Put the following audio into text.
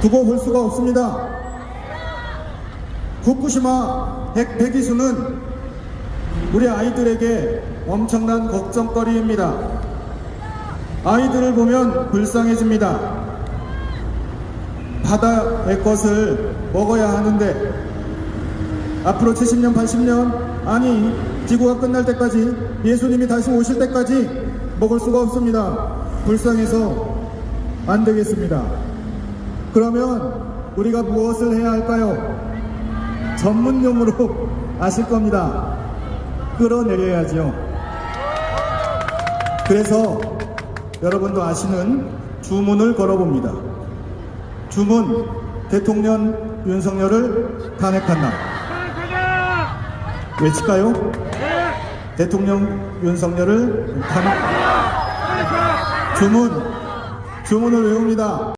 두고 볼 수가 없습니다. 후쿠시마 핵 배기수는 우리 아이들에게 엄청난 걱정거리입니다. 아이들을 보면 불쌍해집니다. 바다의 것을 먹어야 하는데 앞으로 70년, 80년 아니 지구가 끝날 때까지 예수님이 다시 오실 때까지 먹을 수가 없습니다. 불쌍해서 안 되겠습니다. 그러면 우리가 무엇을 해야 할까요? 전문용어로 아실 겁니다. 끌어내려야죠. 그래서 여러분도 아시는 주문을 걸어봅니다. 주문 대통령 윤석열을 탄핵한다. 외칠까요? 대통령 윤석열을 탄핵. 주문 주문을 외웁니다.